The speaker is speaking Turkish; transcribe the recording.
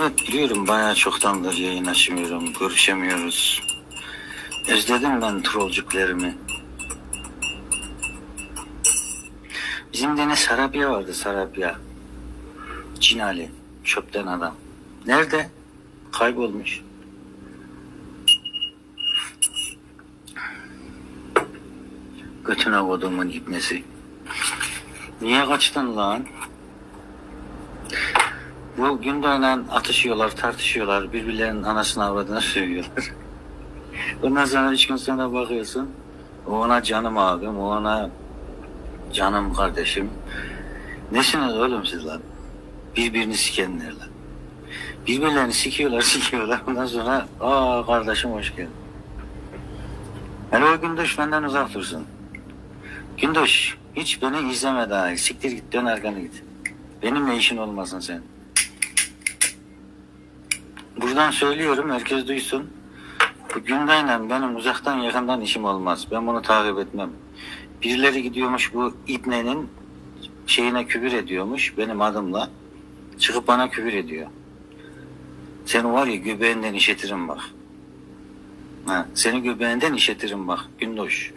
Evet biliyorum bayağı çoktandır yayın açmıyorum, görüşemiyoruz. Özledim ben trollcüklerimi. Bizim de ne Sarabya vardı Sarabya. Cinali, çöpten adam. Nerede? Kaybolmuş. Götüne kodumun ibnesi. Niye kaçtın lan? Bu Gündoğan'la atışıyorlar, tartışıyorlar. Birbirlerinin anasını avradına sövüyorlar. Ondan sonra üç gün sonra bakıyorsun. O ona canım abim, o ona canım kardeşim. Nesiniz oğlum siz lan? Birbirini sikenler lan. Birbirlerini sikiyorlar, sikiyorlar. Ondan sonra aa kardeşim hoş geldin. Hele o Gündoş benden uzak dursun. Gündoş hiç beni izleme daha. Siktir git dön arkanı git. Benimle işin olmasın sen. Buradan söylüyorum herkes duysun. Bu Günday'la benim uzaktan yakından işim olmaz. Ben bunu takip etmem. Birileri gidiyormuş bu İbne'nin şeyine küfür ediyormuş benim adımla. Çıkıp bana küfür ediyor. Seni var ya göbeğinden işetirim bak. Ha, seni göbeğinden işetirim bak Gündoş.